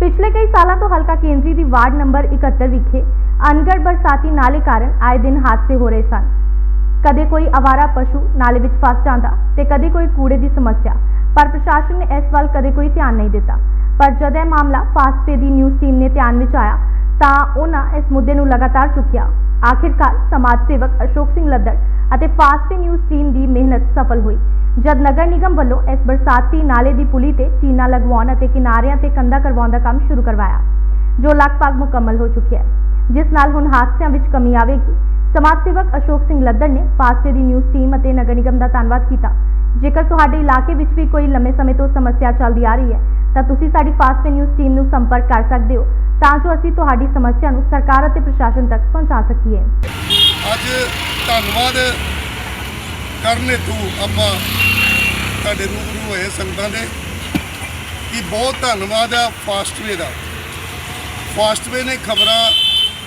ਪਿਛਲੇ ਕਈ ਸਾਲਾਂ ਤੋਂ ਹਲਕਾ ਕੇਂਦਰੀ ਦੀ ਵਾਰਡ ਨੰਬਰ 71 ਵਿਖੇ ਅਨਗੜ ਬਰਸਾਤੀ ਨਾਲੇ ਕਾਰਨ ਆਏ ਦਿਨ ਹਾਦਸੇ ਹੋ ਰਹੇ ਸਨ। ਕਦੇ ਕੋਈ ਆਵਾਰਾ ਪਸ਼ੂ ਨਾਲੇ ਵਿੱਚ ਫਸ ਜਾਂਦਾ ਤੇ ਕਦੇ ਕੋਈ ਕੂੜੇ ਦੀ ਸਮੱਸਿਆ, ਪਰ ਪ੍ਰਸ਼ਾਸਨ ਨੇ ਇਸ ਵੱਲ ਕਦੇ ਕੋਈ ਧਿਆਨ ਨਹੀਂ ਦਿੱਤਾ। ਪਰ ਜਦ ਇਹ ਮਾਮਲਾ ਫਾਸਟਵੇ ਦੀ ਨਿਊਜ਼ ਟੀਮ ਨੇ ਧਿਆਨ ਵਿੱਚ ਆਇਆ, ਤਾਂ ਉਹਨਾਂ ਇਸ ਮੁੱਦੇ ਨੂੰ ਲਗਾਤਾਰ ਚੁੱਕਿਆ। ਆਖਿਰਕਾਰ ਸਮਾਜ ਸੇਵਕ ਅਸ਼ੋਕ ਸਿੰਘ ਲੱਦੜ ਅਤੇ ਫਾਸਟਵੇ ਨਿਊਜ਼ ਟੀਮ ਦੀ ਮਿਹਨਤ ਸਫਲ ਹੋਈ। ਜਦ ਨਗਰ ਨਿਗਮ ਵੱਲੋਂ ਇਸ ਬਰਸਾਤੀ ਨਾਲੇ ਦੀ ਪੁਲੀ ਤੇ ਟੀਨਾ ਲਗਵਾਉਣ ਅਤੇ ਕਿਨਾਰਿਆਂ ਤੇ ਕੰਧਾ ਕਰਵਾਉਣ ਦਾ ਕੰਮ ਸ਼ੁਰੂ ਕਰਵਾਇਆ, ਜੋ ਲਗਭਗ ਮੁਕੰਮਲ ਹੋ ਚੁੱਕਿਆ ਹੈ, ਜਿਸ ਨਾਲ ਹੁਣ ਹਾਦਸਿਆਂ ਵਿੱਚ ਕਮੀ ਆਵੇਗੀ। ਸਮਾਜ ਸੇਵਕ ਅਸ਼ੋਕ ਸਿੰਘ ਲੱਦੜ ਨੇ ਫਾਸਟਵੇ ਦੀ ਨਿਊਜ਼ ਟੀਮ ਅਤੇ ਨਗਰ ਨਿਗਮ ਦਾ ਧੰਨਵਾਦ ਕੀਤਾ। ਜੇਕਰ ਤੁਹਾਡੇ ਇਲਾਕੇ ਵਿੱਚ ਵੀ ਕੋਈ ਲੰਮੇ ਸਮੇਂ ਤੋਂ ਸਮੱਸਿਆ ਚੱਲਦੀ ਆ ਰਹੀ ਹੈ, ਤਾਂ ਤੁਸੀਂ ਸਾਡੀ ਫਾਸਟਵੇ ਨਿਊਜ਼ ਟੀਮ ਨੂੰ ਸੰਪਰਕ ਕਰ ਸਕਦੇ ਹੋ, ਤਾਂ ਜੋ ਅਸੀਂ ਤੁਹਾਡੀ ਸਮੱਸਿਆ ਨੂੰ ਸਰਕਾਰ ਅਤੇ ਪ੍ਰਸ਼ਾਸਨ ਤੱਕ ਪਹੁੰਚਾ ਸਕੀਏ। ਅੱਜ ਧੰਨਵਾਦ ਕਰਨ ਤੂੰ ਆਪਾਂ ਤੁਹਾਡੇ ਰੂਬਰੂ ਹੋਏ ਸੰਗਤਾਂ ਦੇ ਕਿ ਬਹੁਤ ਧੰਨਵਾਦ ਆ ਫਾਸਟਵੇ ਦਾ। ਫਾਸਟਵੇ ਨੇ ਖਬਰਾਂ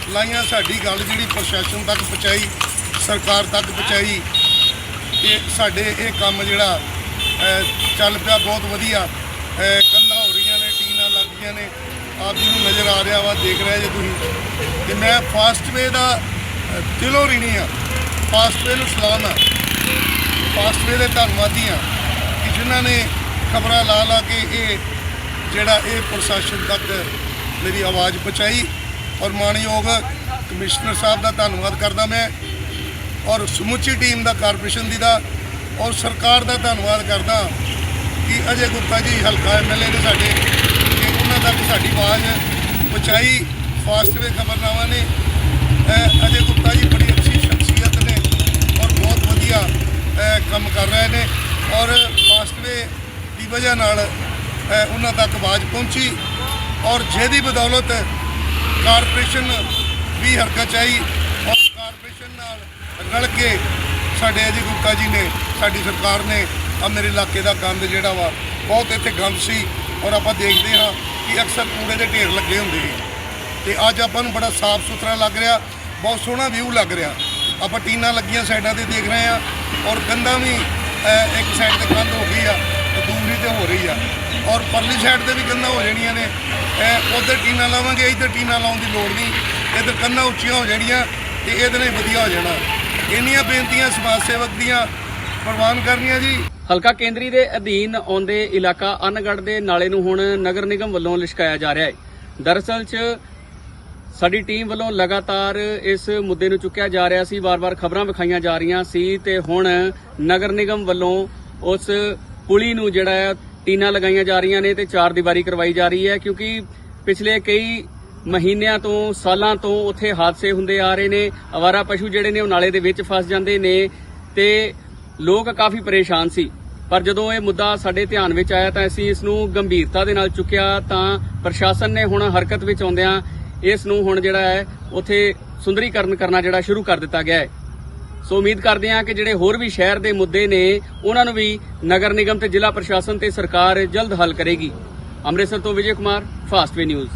ਲਾਈਆਂ ਸਾਡੀ ਗੱਲ ਜਿਹੜੀ ਪ੍ਰਸ਼ਾਸਨ ਤੱਕ ਪਹੁੰਚਾਈ ਸਰਕਾਰ ਤੱਕ ਪਹੁੰਚਾਈ ਕਿ ਸਾਡੇ ਇਹ ਕੰਮ ਜਿਹੜਾ ਚੱਲ ਪਿਆ ਬਹੁਤ ਵਧੀਆ। ਅਹ, ਕੰਧਾਂ ਹੋ ਰਹੀਆਂ ਨੇ ਟੀਨਾਂ ਲੱਗ ਗਈਆਂ ਨੇ ਆਪ ਜੀ ਨੂੰ ਨਜ਼ਰ ਆ ਰਿਹਾ ਵਾ ਦੇਖ ਰਿਹਾ ਜੇ ਤੁਸੀਂ। ਕਿ ਮੈਂ ਫਾਸਟਵੇ ਦਾ ਦਿਲੋਂ ঋਣੀ ਆ। ਫਾਸਟਵੇ ਨੂੰ ਸਲਾਮ ਆ। ਫਾਸਟਵੇ ਦੇ ਧੰਨਵਾਦੀ ਆ। ਕਿ ਨੇ ਖਬਰਾਂ ਲਾ ਲਾ ਕੇ ਇਹ ਜਿਹੜਾ ਇਹ ਪ੍ਰਸ਼ਾਸਨ ਤੱਕ ਮੇਰੀ ਆਵਾਜ਼ ਪਹੁੰਚਾਈ। ਔਰ ਮਾਨਯੋਗ ਕਮਿਸ਼ਨਰ ਸਾਹਿਬ ਦਾ ਧੰਨਵਾਦ ਕਰਦਾ ਮੈਂ। ਔਰ ਸਮੁੱਚੀ ਟੀਮ ਦਾ ਕਾਰਪੋਰੇਸ਼ਨ ਦੀ ਦਾ। ਔਰ ਸਰਕਾਰ ਦਾ ਧੰਨਵਾਦ ਕਰਦਾ ਕਿ ਅਜੇ ਗੁਪਤਾ ਜੀ ਹਲਕਾ ਐਮਐਲਏ ਨੇ ਸਾਡੇ ਕਿ ਉਹਨਾਂ ਤੱਕ ਸਾਡੀ ਆਵਾਜ਼ ਪਹੁੰਚਾਈ। ਫਾਸਟਵੇ ਖਬਰਨਾਮਾ ਨੇ। ਅਜੇ ਗੁਪਤਾ ਜੀ ਬੜੀ ਅੱਛੀ ਸ਼ਖਸੀਅਤ ਨੇ। ਔਰ ਬਹੁਤ ਵਧੀਆ ਕੰਮ ਕਰ ਰਹੇ ਨੇ। ਔਰ ਫਾਸਟਵੇ ਦੀ ਵਜ੍ਹਾ ਨਾਲ ਉਹਨਾਂ ਤੱਕ ਆਵਾਜ਼ ਪਹੁੰਚੀ ਔਰ ਜਿਹਦੀ ਬਦੌਲਤ ਕਾਰਪੋਰੇਸ਼ਨ ਵੀ ਹਰਕਤ ਆਈ ਔਰ ਕਾਰਪੋਰੇਸ਼ਨ ਨਾਲ ਰਲ ਕੇ ਸਾਡੇ ਅਜੀ ਗੁਪਤਾ ਜੀ ਨੇ, ਸਾਡੀ ਸਰਕਾਰ ਨੇ ਆ ਮੇਰੇ ਇਲਾਕੇ ਦਾ ਗੰਦ ਜਿਹੜਾ ਵਾ, ਬਹੁਤ ਇੱਥੇ ਗੰਦ ਸੀ ਔਰ ਆਪਾਂ ਦੇਖਦੇ ਹਾਂ ਕਿ ਅਕਸਰ ਕੂੜੇ ਦੇ ਢੇਰ ਲੱਗੇ ਹੁੰਦੇ ਸੀ। ਤੇ ਅੱਜ ਆਪਾਂ ਨੂੰ ਬੜਾ ਸਾਫ਼ ਸੁਥਰਾ ਲੱਗ ਰਿਹਾ, ਬਹੁਤ ਸੋਹਣਾ ਵਿਊ ਲੱਗ ਰਿਹਾ। ਆਪਾਂ ਟੀਨਾਂ ਲੱਗੀਆਂ ਸਾਈਡਾਂ ਤੇ ਦੇਖ ਰਹੇ ਆ ਔਰ ਗੰਦਾ ਵੀ ਇੱਕ ਸਾਈਡ ਤੇ ਕੰਧ ਹੋ ਗਈ ਆ ਤੇ ਦੂਸਰੀ ਤੇ ਹੋ ਰਹੀ ਆ। ਔਰ ਪਰਲੀ ਸਾਈਡ ਤੇ ਵੀ ਕੰਧਾਂ ਹੋ ਜਾਣੀਆਂ ਨੇ। ਉਧਰ ਟੀਨਾਂ ਲਾਵਾਂਗੇ, ਇੱਧਰ ਟੀਨਾਂ ਲਾਉਣ ਦੀ ਲੋੜ ਨਹੀਂ। ਇੱਧਰ ਕੰਧਾਂ ਉੱਚੀਆਂ ਹੋ ਜਾਣੀਆਂ ਤੇ ਇਹਦੇ ਨਾਲ ਵਧੀਆ ਹੋ ਜਾਣਾ। ਇੰਨੀਆਂ ਬੇਨਤੀਆਂ ਸਮਾਜ ਸੇਵਕ ਦੀਆਂ ਪ੍ਰਵਾਨ ਕਰਨੀਆਂ ਜੀ। ਹਲਕਾ ਕੇਂਦਰੀ ਦੇ ਅਧੀਨ ਆਉਂਦੇ ਇਲਾਕਾ ਅਨਗੜ ਦੇ ਨਾਲੇ ਨੂੰ ਹੁਣ ਨਗਰ ਨਿਗਮ ਵੱਲੋਂ ਲਿਸ਼ਕਾਇਆ ਜਾ ਰਿਹਾ ਹੈ। ਦਰਅਸਲ 'ਚ ਸਾਡੀ ਟੀਮ ਵੱਲੋਂ ਲਗਾਤਾਰ ਇਸ ਮੁੱਦੇ ਨੂੰ ਚੁੱਕਿਆ ਜਾ ਰਿਹਾ ਸੀ। ਵਾਰ-ਵਾਰ ਖਬਰਾਂ ਵਿਖਾਈਆਂ ਜਾ ਰਹੀਆਂ ਸੀ ਤੇ ਹੁਣ ਨਗਰ ਨਿਗਮ ਵੱਲੋਂ ਉਸ ਪੁਲੀ ਨੂੰ ਜਿਹੜਾ ਹੈ, ਟੀਨਾ ਲਗਾਈਆਂ ਜਾ ਰਹੀਆਂ ਨੇ ਤੇ ਚਾਰ ਦੀਵਾਰੀ ਕਰਵਾਈ ਜਾ ਰਹੀ ਹੈ ਕਿਉਂਕਿ ਪਿਛਲੇ ਕਈ ਮਹੀਨਿਆਂ ਤੋਂ, ਸਾਲਾਂ ਤੋਂ ਉੱਥੇ ਹਾਦਸੇ ਹੁੰਦੇ ਆ ਰਹੇ ਨੇ। ਅਵਾਰਾ ਪਸ਼ੂ ਜਿਹੜੇ ਨੇ ਉਹ ਨਾਲੇ ਦੇ ਵਿੱਚ ਫਸ ਜਾਂਦੇ ਨੇ ਤੇ ਲੋਕ ਕਾਫੀ ਪਰੇਸ਼ਾਨ ਸੀ। ਪਰ ਜਦੋਂ ਇਹ ਮੁੱਦਾ ਸਾਡੇ ਧਿਆਨ ਵਿੱਚ ਆਇਆ ਤਾਂ ਅਸੀਂ ਇਸ ਨੂੰ ਗੰਭੀਰਤਾ ਦੇ ਨਾਲ ਚੁੱਕਿਆ ਤਾਂ ਪ੍ਰਸ਼ਾਸਨ ਨੇ ਹੁਣ ਹਰਕਤ ਵਿੱਚ ਆਉਂਦਿਆਂ ਇਸ ਨੂੰ ਹੁਣ ਜਿਹੜਾ ਹੈ, ਉੱਥੇ ਸੁੰਦਰੀਕਰਨ ਕਰਨਾ ਜਿਹੜਾ ਸ਼ੁਰੂ ਕਰ ਦਿੱਤਾ ਗਿਆ ਹੈ। ਸੋ ਉਮੀਦ ਕਰਦੇ ਹਾਂ ਕਿ ਜਿਹੜੇ ਹੋਰ ਵੀ ਸ਼ਹਿਰ ਦੇ ਮੁੱਦੇ ਨੇ, ਉਹਨਾਂ ਨੂੰ ਵੀ ਨਗਰ ਨਿਗਮ ਤੇ ਜ਼ਿਲ੍ਹਾ ਪ੍ਰਸ਼ਾਸਨ ਤੇ ਸਰਕਾਰ ਜਲਦ ਹੱਲ ਕਰੇਗੀ। ਅੰਮ੍ਰਿਤਸਰ ਤੋਂ ਵਿਜੇ ਕੁਮਾਰ ਫਾਸਟਵੇ ਨਿਊਜ਼